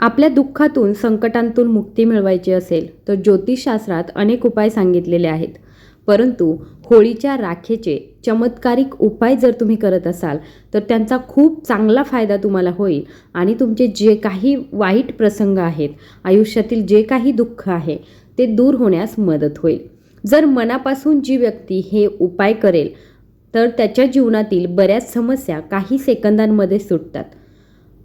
आपल्या दुःखातून संकटांतून मुक्ती मिळवायची असेल तर ज्योतिषशास्त्रात अनेक उपाय सांगितलेले आहेत. परंतु होळीच्या राखेचे चमत्कारिक उपाय जर तुम्ही करत असाल तर त्यांचा खूप चांगला फायदा तुम्हाला होईल आणि तुमचे जे काही वाईट प्रसंग आहेत आयुष्यातील जे काही दुःख आहे ते दूर होण्यास मदत होईल. जर मनापासून जी व्यक्ती हे उपाय करेल तर त्याच्या जीवनातील बऱ्याच समस्या काही सेकंदांमध्ये सुटतात.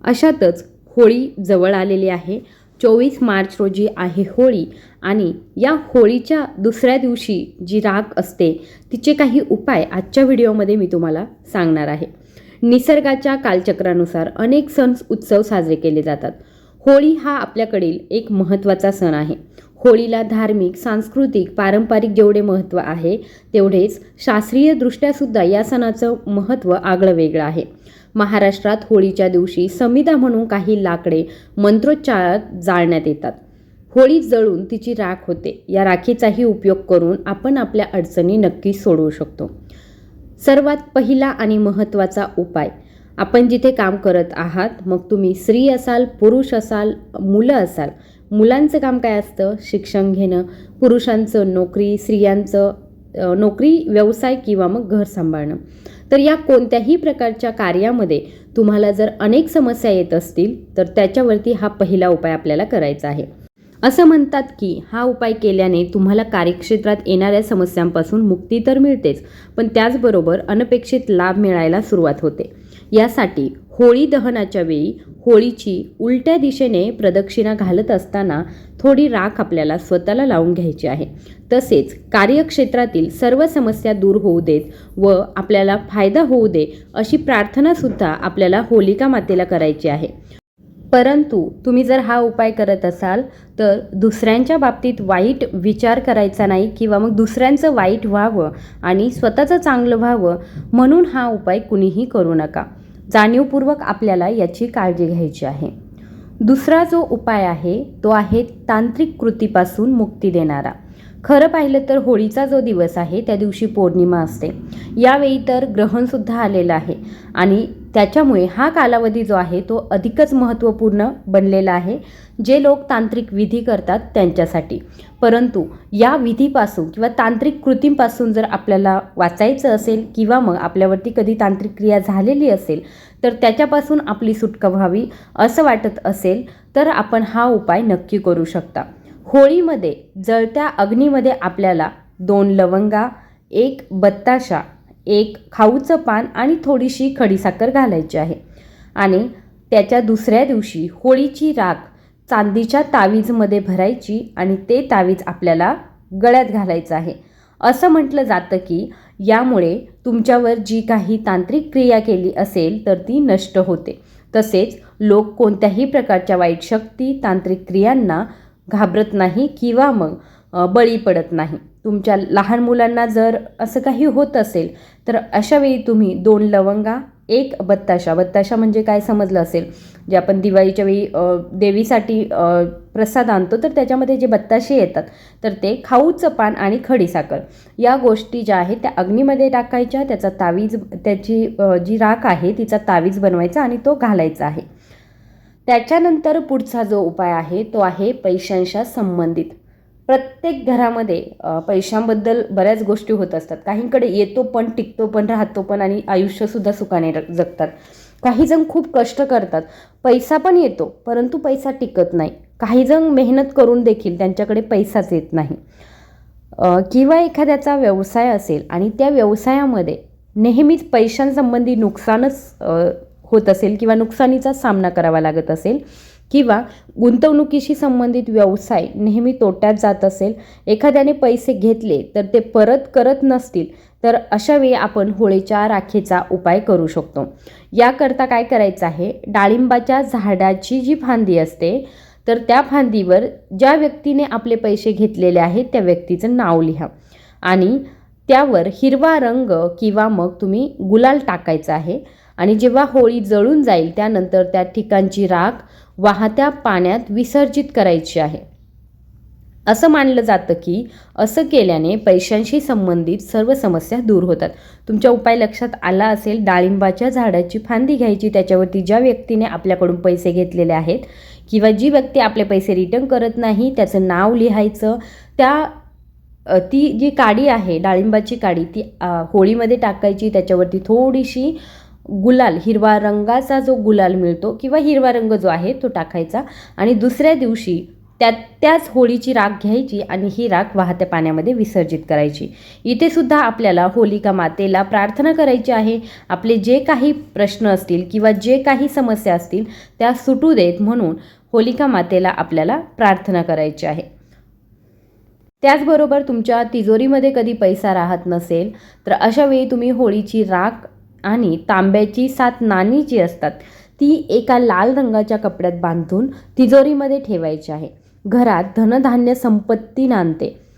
अशातच होळी जवळ आलेली आहे. चोवीस मार्च रोजी आहे होळी आणि या होळीच्या दुसऱ्या दिवशी जी राख असते तिचे काही उपाय आजच्या व्हिडिओमध्ये मी तुम्हाला सांगणार आहे. निसर्गाच्या कालचक्रानुसार अनेक सण उत्सव साजरे केले जातात. होळी हा आपल्याकडील एक महत्त्वाचा सण आहे. होळीला धार्मिक सांस्कृतिक पारंपरिक जेवढे महत्त्व आहे तेवढेच शास्त्रीयदृष्ट्यासुद्धा या सणाचं महत्त्व आगळं वेगळं आहे. महाराष्ट्रात होळीच्या दिवशी समिधा म्हणून काही लाकडे मंत्रोच्चारात जाळण्यात येतात. होळी जळून तिची राख होते. या राखीचाही उपयोग करून आपण आपल्या अडचणी नक्की सोडवू शकतो. सर्वात पहिला आणि महत्त्वाचा उपाय आपण जिथे काम करत आहात मग तुम्ही स्त्री असाल पुरुष असाल मुलं असाल मुलांचं काम काय असतं? शिक्षण घेणं पुरुषांचं नोकरी स्त्रियांचं नोकरी व्यवसाय किंवा मग घर सांभाळणं. तर या कोणत्याही प्रकारच्या कार्यामध्ये तुम्हाला जर अनेक समस्या येत असतील तर त्याच्यावरती हा पहिला उपाय आपल्याला करायचा आहे. असं म्हणतात की हा उपाय केल्याने तुम्हाला कार्यक्षेत्रात येणाऱ्या समस्यांपासून मुक्ती तर मिळतेच पण त्याचबरोबर अनपेक्षित लाभ मिळायला सुरुवात होते. यासाठी होळी दहनाच्या वेळी होळीची उलट्या दिशेने प्रदक्षिणा घालत असताना थोडी राख आपल्याला स्वतःला लावून घ्यायची आहे. तसेच कार्यक्षेत्रातील सर्व समस्या दूर होऊ देत व आपल्याला फायदा होऊ दे अशी प्रार्थनासुद्धा आपल्याला होलिका मातेला करायची आहे. परंतु तुम्ही जर हा उपाय करत असाल तर दुसऱ्यांच्या बाबतीत वाईट विचार करायचा नाही किंवा मग दुसऱ्यांचं वाईट व्हावं आणि स्वतःचं चांगलं व्हावं म्हणून हा उपाय कुणीही करू नका. जाणीवपूर्वक आपल्याला याची काळजी घ्यायची आहे. दुसरा जो उपाय आहे तो आहे तांत्रिक कृतीपासून मुक्ती देणारा. खरं पाहिलं तर होळीचा जो दिवस आहे त्या दिवशी पौर्णिमा असते. यावेळी तर ग्रहणसुद्धा आलेलं आहे. आणि त्याच्यामुळे हा कालावधी जो आहे तो अधिकच महत्त्वपूर्ण बनलेला आहे जे लोक तांत्रिक विधी करतात त्यांच्यासाठी. परंतु या विधीपासून किंवा तांत्रिक कृतींपासून जर आपल्याला वाचायचं असेल किंवा मग आपल्यावरती कधी तांत्रिक क्रिया झालेली असेल तर त्याच्यापासून आपली सुटका व्हावी असं वाटत असेल तर आपण हा उपाय नक्की करू शकता. होळीमध्ये जळत्या अग्नीमध्ये आपल्याला दोन लवंगा एक बत्ताशा एक खाऊचं पान आणि थोडीशी खडीसाखर घालायची आहे. आणि त्याच्या दुसऱ्या दिवशी होळीची राख चांदीच्या तावीजमध्ये भरायची आणि ते तावीज आपल्याला गळ्यात घालायचं आहे. असं म्हटलं जातं की यामुळे तुमच्यावर जी काही तांत्रिक क्रिया केली असेल तर ती नष्ट होते. तसेच लोक कोणत्याही प्रकारच्या वाईट शक्ती तांत्रिक क्रियांना घाबरत नाही किंवा मग बळी पडत नाही. तुमच्या लहान मुलांना जर असं काही होत असेल तर अशावेळी तुम्ही दोन लवंगा एक बत्ताशा. बत्ताशा म्हणजे काय समजलं असेल? जे आपण दिवाळीच्या वेळी देवीसाठी प्रसाद आणतो तर त्याच्यामध्ये जे बत्ताशे येतात तर ते खाऊचं पान आणि खडीसाखर या गोष्टी ज्या आहेत त्या अग्नीमध्ये टाकायच्या त्याचा तावीज त्याची जी राख आहे तिचा तावीज बनवायचा आणि तो घालायचा आहे. त्याच्यानंतर पुढचा जो उपाय आहे तो आहे पैशांशा संबंधित. प्रत्येक घरामध्ये पैशांबद्दल बऱ्याच गोष्टी होत असतात. काहींकडे येतो पण टिकतो पण राहतो पण आणि आयुष्यसुद्धा सुखाने जगतात. काही जण खूप कष्ट करतात. पैसा पण येतो परंतु पैसा टिकत नाही. काही जण मेहनत करून देखील त्यांच्याकडे पैसाच येत नाही. किंवा एखाद्याचा व्यवसाय असेल आणि त्या व्यवसायामध्ये नेहमीच पैशांसंबंधी नुकसानच होत असेल किंवा नुकसानीचा सामना करावा लागत असेल किंवा गुंतवणुकीशी संबंधित व्यवसाय नेहमी तोट्यात जात असेल एखाद्याने पैसे घेतले तर ते परत करत नसतील तर अशा वेळी आपण होळीच्या राखेचा उपाय करू शकतो. याकरता काय करायचं आहे? डाळिंबाच्या झाडाची जी फांदी असते तर त्या फांदीवर ज्या व्यक्तीने आपले पैसे घेतलेले आहेत त्या व्यक्तीचं नाव लिहा. आणि त्यावर हिरवा रंग किंवा मग तुम्ही गुलाल टाकायचा आहे. आणि जेव्हा होळी जळून जाईल त्यानंतर त्या ठिकाणची राख वाहत्या पाण्यात विसर्जित करायची आहे. असं मानलं जातं की असं केल्याने पैशांशी संबंधित सर्व समस्या दूर होतात. तुमच्या उपाय लक्षात आला असेल डाळिंबाच्या झाडाची फांदी घ्यायची त्याच्यावरती ज्या व्यक्तीने आपल्याकडून पैसे घेतलेले आहेत किंवा जी व्यक्ती आपले पैसे रिटर्न करत नाही त्याचं नाव लिहायचं त्या ती जी काडी आहे डाळिंबाची काडी ती होळीमध्ये टाकायची त्याच्यावरती थोडीशी गुलाल हिरवा रंगाचा जो गुलाल मिळतो किंवा हिरवा रंग जो आहे तो टाकायचा आणि दुसऱ्या दिवशी त्या त्याच होळीची राख घ्यायची आणि ही राख वाहत्या पाण्यामध्ये विसर्जित करायची. इथे सुद्धा आपल्याला होलिका मातेला प्रार्थना करायची आहे. आपले जे काही प्रश्न असतील किंवा जे काही समस्या असतील त्या सुटू देत म्हणून होलिका मातेला आपल्याला प्रार्थना करायची आहे. त्याचबरोबर तुमच्या तिजोरीमध्ये कधी पैसा राहत नसेल तर अशावेळी तुम्ही होळीची राख आणि तांब्याची सात नाणी जी असतात ती एका लाल रंगाच्या कपड्यात बांधून तिजोरीमध्ये ठेवायची आहे. घरात धनधान्य संपत्ती नांदते.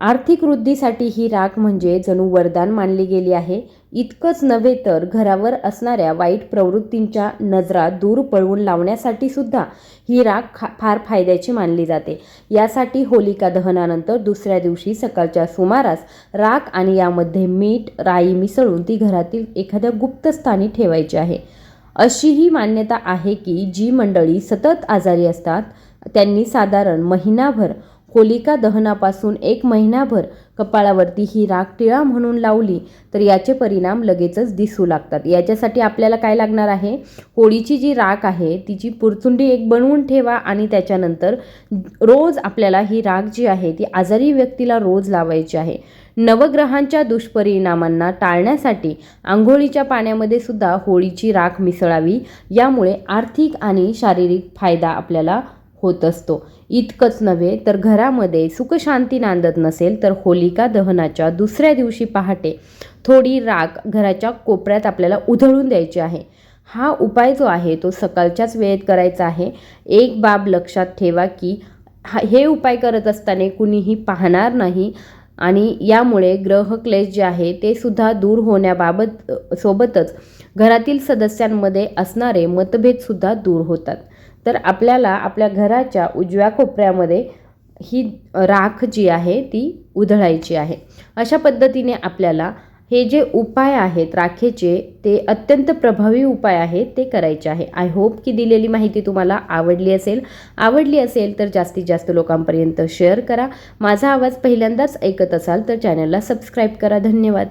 आर्थिक वृद्धीसाठी ही राख म्हणजे जणू वरदान मानली गेली आहे. इतकंच नव्हे तर घरावर असणाऱ्या वाईट प्रवृत्तींच्या नजरा दूर पळवून लावण्यासाठी सुद्धा ही राख खा फार फायद्याची मानली जाते. यासाठी होलिका दहनानंतर दुसऱ्या दिवशी सकाळच्या सुमारास राख आणि यामध्ये मीठ राई मिसळून ती घरातील एखाद्या गुप्त स्थानी ठेवायची आहे. अशीही मान्यता आहे की जी मंडळी सतत आजारी असतात त्यांनी साधारण महिनाभर होलिका दहनापासून एक महिनाभर कपाळावरती ही राख टिळा म्हणून लावली तर याचे परिणाम लगेचच दिसू लागतात. याच्यासाठी आपल्याला काय लागणार आहे? होळीची जी राख आहे तिची पुरचुंडी एक बनवून ठेवा आणि त्याच्यानंतर रोज आपल्याला ही राख जी आहे ती आजारी व्यक्तीला रोज लावायची आहे. नवग्रहांच्या दुष्परिणामांना टाळण्यासाठी आंघोळीच्या पाण्यामध्ये सुद्धा होळीची राख मिसळावी. यामुळे आर्थिक आणि शारीरिक फायदा आपल्याला होत असतो. इतकंच नव्हे तर घरामध्ये सुखशांती नांदत नसेल तर होलिका दहनाच्या दुसऱ्या दिवशी पहाटे थोडी राख घराच्या कोपऱ्यात आपल्याला उधळून द्यायची आहे. हा उपाय जो आहे तो सकाळच्याच वेळेत करायचा आहे. एक बाब लक्षात ठेवा की हा हे उपाय करत असताना कुणीही पाहणार नाही आणि यामुळे ग्रहक्लेश जे आहे ते सुद्धा दूर होण्याबाबत सोबतच घरातील सदस्यांमध्ये असणारे मतभेदसुद्धा दूर होतात. तर आपल्याला आपल्या घराच्या उजव्या कोपऱ्यामध्ये ही राख जी आहे ती उधळायची आहे. अशा पद्धतीने आपल्याला हे जे उपाय आहेत राखेचे ते अत्यंत प्रभावी उपाय आहेत ते करायचे आहे. आय होप की दिलेली माहिती तुम्हाला आवडली असेल. आवडली असेल तर जास्तीत जास्त लोकांपर्यंत शेअर करा. माझा आवाज पहिल्यांदाच ऐकत असाल तर चॅनलला सबस्क्राईब करा. धन्यवाद.